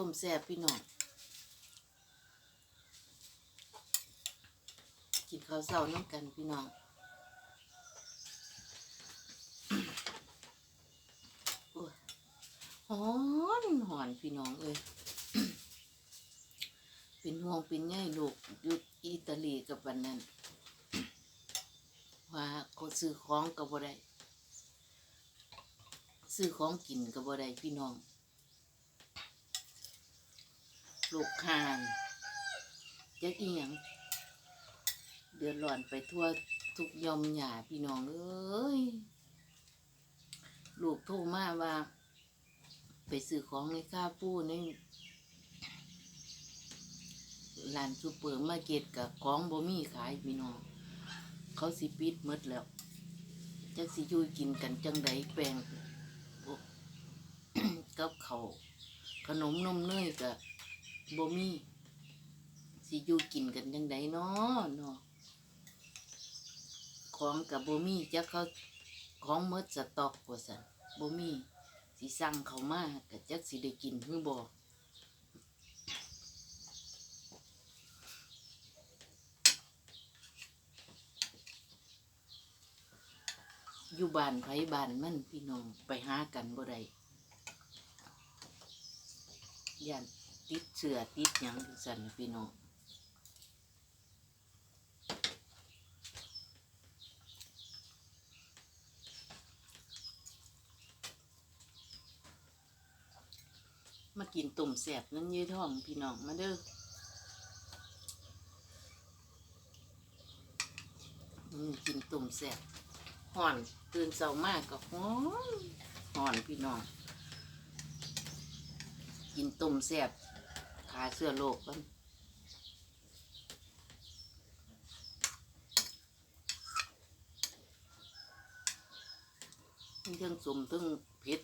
ต้มแซ่บพี่น้องกินข้าวเช้าน้ำกันพี่น้องโอ้ยหอนหอนพี่น้องเอ้ยเป็นห่วงเป็นใยลูกอยู่อิตาลีกับวันนั้น ว่าเขาซื้อของกับบ่ได้ซื้อของกินกับบ่ได้พี่น้อง ลูกคานจักอีหยังเดือดร้อนไปทั่วทุกยอมหยาพี่น้องเอ้ยลูกโทรมาว่า ไปซื้อของในค่าปูในร้านซูเปอร์มาร์เก็ตกับของบ่มีขายพี่น้อง เขาสิปิดมดแล้วจักสิยู่กินกันจังใดแปลงกับเขาขนมนมเนยกับ บ่มีสิอยู่กินกันจังใดเนาะเนาะของกับบ่มีจักเขาของหมดสต็อกว่าซั่นบ่มีสิสั่งเขามาก็จักสิได้กินหรือบ่อยู่บ้านไผบ้านมันพี่น้องไปหากันบ่ได้ย่าน ติดเสือติดหยังจังซั่นพี่น้องมากินตุ่มแสบนั่นยืดท้องพี่น้องมาเด้อกินตุ่มแสบห่อนตื่นเช้ามากก็ฮ้อนห่อนพี่น้อง กินตุ่มแสบาเสื้อโลกกันทั้งสุ่มทั้งเผ็ด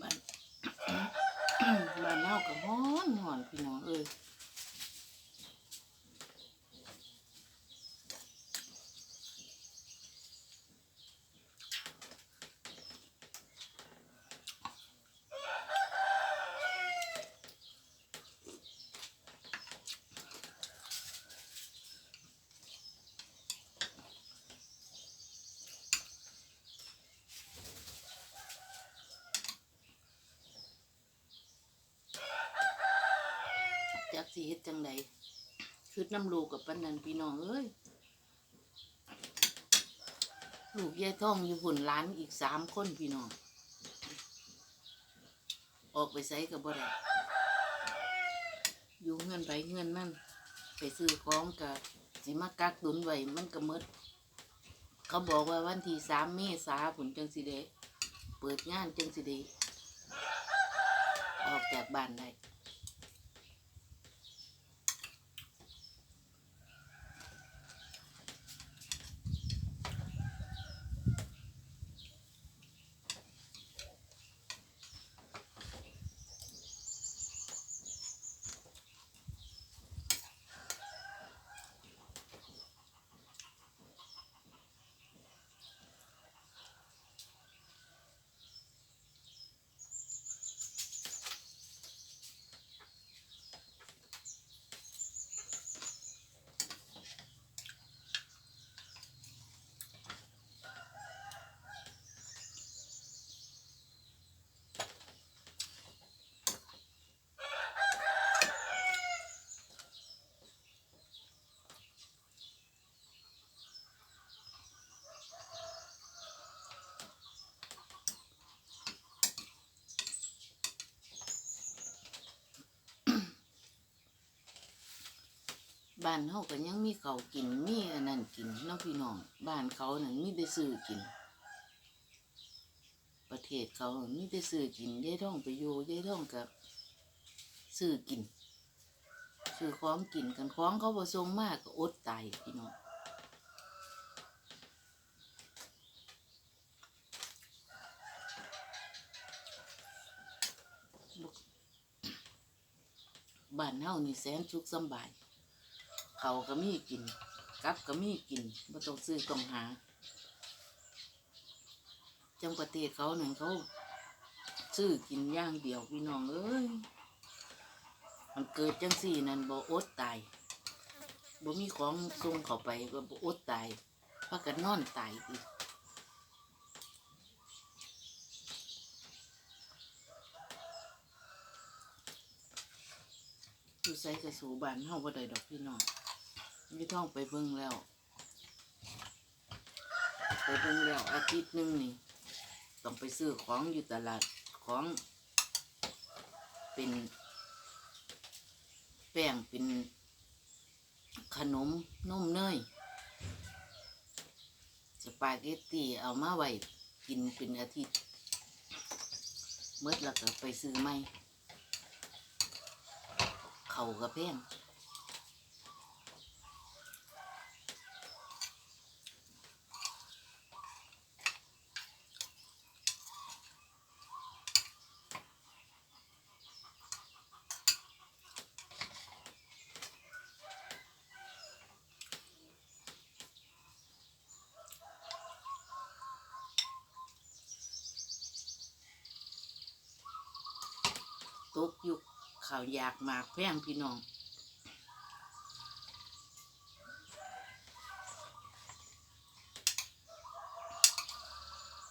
บ้าน บ้านเฮาก็ฮ้อนฮ้อนพี่น้องเอ้ยจั กสิเฮ็ดจังไดคือน้ำลูกกับปานนั้นพี่น้องเอ้ยลูกยายท่องอยู่หุ่นล้านอีกสามคนพี่น้อง ออกไปใส่กับบ่ได้อยู่เงินไปเงินนั่น ไปซื้อของกับสิมากักตุนไว้มันก็หมด เขาบอกว่าวันที่สามเมษาผลจังสิเดเปิดงานจังสิเดออกจากบ้านได้ บ้านเขาก็ยังมีเขากินมีอันนั้นกินน้องพี่น้องบ้านเขานั่นมีได้ซื้อกิน ประเทศเขามีแต่ซื้อกินยายท่องไปอยู่ยายท่องกับซื้อกินซื้อของกินกันของเขาบ่ส่งมากก็อดตายพี่น้องบ้านเฮานี่แสนสุขสบาย เขาก็มีกินกับก็มีกินบ่ต้องซื้อต้องหา จังประเทศเขาหนึ่งเขา ซื้อกินอย่างเดียวพี่น้องเอ้ยมันเกิดจังสี่นั่นบ่อดตายบ่มีของส่งเข้าไปก็บ่อดตายพากันนอนตายอีกอยู่ใส่กระสูบานเฮาบ่ได้ดอกพี่น้อง ไม่ต้องไปเบิ่งแล้ว ไปเบิ่งแล้วอาทิตย์หนึ่งนี่ ต้องไปซื้อของอยู่ตลาดของ เป็น แป้งเป็นขนมนมเนยสปาเกตตีเอามาไว้กินเป็นอาทิตย์เมื่อแล้วก็ไปซื้อใหม่ เขากับแพง ต กยุคข่าวอยากมากแพงพี่น้อง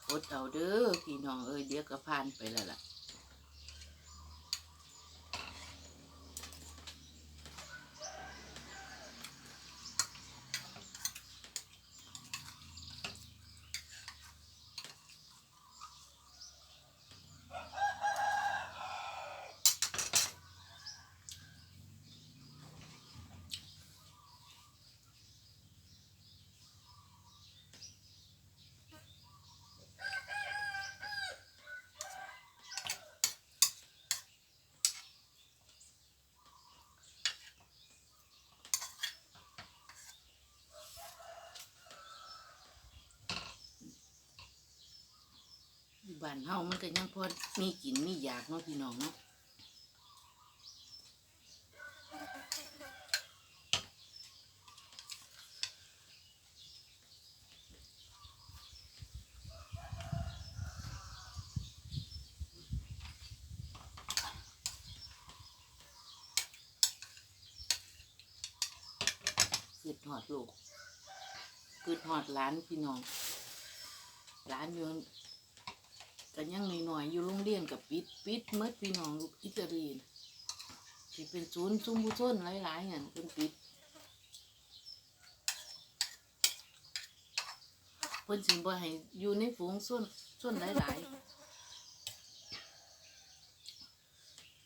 อดเอาเด้อพี่น้องเอ้ยเดี๋ยวก็ผ่านไปแล้วล่ะ อยู่บ้านเฮามันก็ยังพอมีกินมีอยากเนาะพี่น้องเนาะคือหอดลูกคือหอดหล้านพี่น้องหล้านอยู่ กันยังหน่อยๆอยู่โรงเรียนกับปิดปิดเมดพี่น้องลูกอิตาลีที่เป็นศูนย์ซุ่มผู้ชนหลายๆอย่างเป็นปิดเพิ่นสิบ่ให้อยู่ในฝูงส่วนส่วนหลายๆ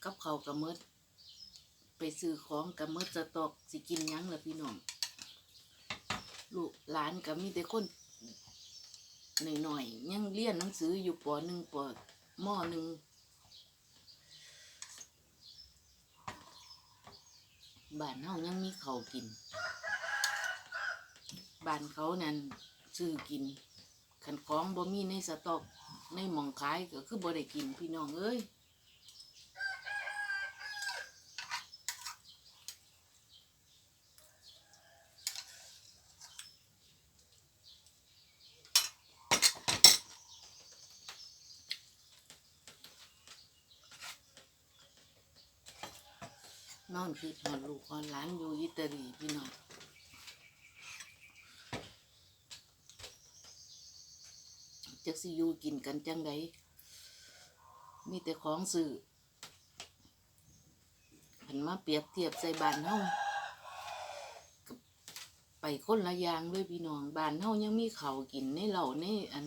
กับเขากับเมดไปซื้อของกับเมดสตอกสิกินยังละพี่น้องลูกหลานก็มีแต่คน หน่อยๆยังเรียนหนังสืออยู่ปหนึ่งปมหนึ่งบ้านเฮายังมีเขากินบ้านเขานั่นซื้อกินขันของบ่มีในสต็อกในหมองขายก็คือบ่ได้กินพี่น้องเอ้ย นอนคือหอดลูกหอดหลานอยู่อิตาลีพี่น้องจักสิอยู่กินกันจังไดมีแต่ของซื้อหันมาเปรียบเทียบใส่บานเฮาไปคนละย่างเลยพี่น้องบานเฮายังมีเขากินในเหล่าในอัน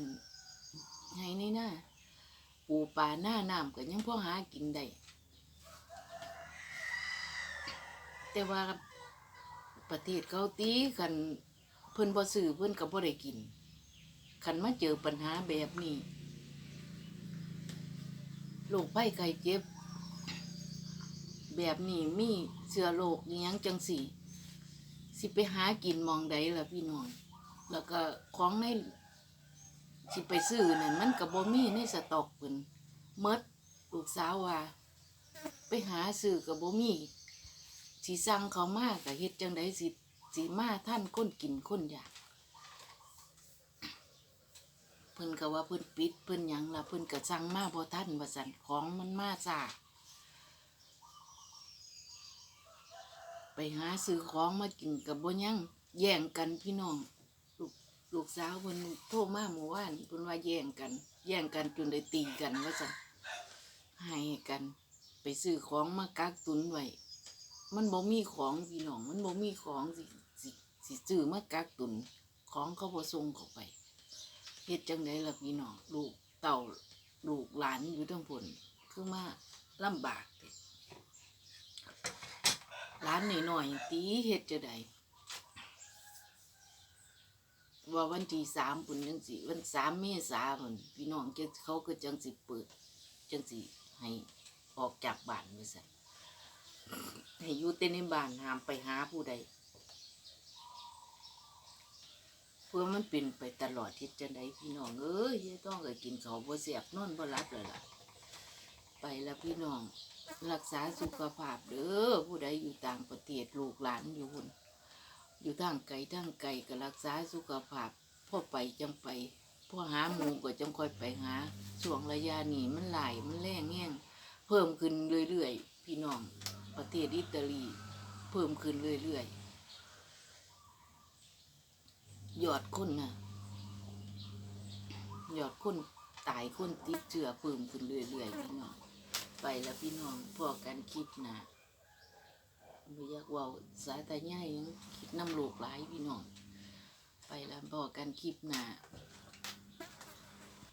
ไงในหน้าปูปลาหน้าน้ำก็ยังพ่อหากินได้ แต่ว่าประเทศเขาตีกันเพิ่นบ่ซื้อเพิ่นก็บ่ได้กินคันมาเจอปัญหาแบบนี้โรคไข้ไข้เจ็บ แบบนี้มีเชื้อโรคอิหยังจังสี่สิไปหากินมองใดล่ะพี่น้อง แล้วก็ของในสิไปซื้อนั่นมันก็บ่มีในสต็อกเพิ่นหมดลูกสาวว่า ไปหาซื้อก็บ่มี สิสั่งเขามาก็เฮ็ดจังไดสิสิมาท่านคนกินคนอยากเพิ่นก็ว่าเพิ่นปิดเพิ่นหยังละเพิ่นก็สั่งมาบ่ทันว่าซั่นของมันมาซ่าไปหาซื้อของมากินกับบ่ยังแย่งกันพี่น้องลูกลูกสาวเพิ่นโทรมาเมื่อวานเพิ่นว่าแย่งกัน แย่งกันจนได้ตีกันว่าซั่นให้กัน ไปซื้อของมากักตุนไว้ มันบ่มีของพี่น้อง มันบ่มีของสิสิสิซื้อมากักตุนของเขาบ่ส่งเข้าไปเฮ็ดจังไดล่ะพี่น้องลูกเต่าลูกหลานอยู่ทั้งผลคือมาลำบากเด้หลานหน่อยๆตีเฮ็ดจะไดว่าวันที่สามปุ่นจังสิวันสามเมษาพุ่นพี่น้องเขาก็จังสิเปิด จังสิให้ออกจากบ้านว่าซั่น ให้อยู่แต่ในบ้านห้ามไปหาผู้ใดเพื่อมันเป็นไปตลอดทิศจังไดพี่น้องเอ้ยยายต้องก็กินเขาวบ่เสียบนอนบ่หลับเลยล่ะ ไปแล้วพี่น้อง รักษาสุขภาพเด้อผู้ใดอยู่ต่างประเทศลูกหลานอยู่หุ่นอยู่ทางไกลทางไกลก็รักษาสุขภาพพ่อไปจังไปพ่อหาหมูก็จังค่อยไปหาช่วงระยะนี้มันหลายมันแรงแง่งเพิ่มขึ้นเรื่อยๆพี่น้อง ประเทศอิตาลีเพิ่มขึ้นเรื่อยๆยอดคนน่ะยอดคนตายคนติดเชื้อเพิ่มขึ้นเรื่อยๆพี่น้องไปแล้วพี่น้องพอกันคลิปหนะไม่อยากเว่าสาตาใหญ่ยังคิดน้ำลูกหลายพี่น้องไปแล้วพอกันคลิปหนะ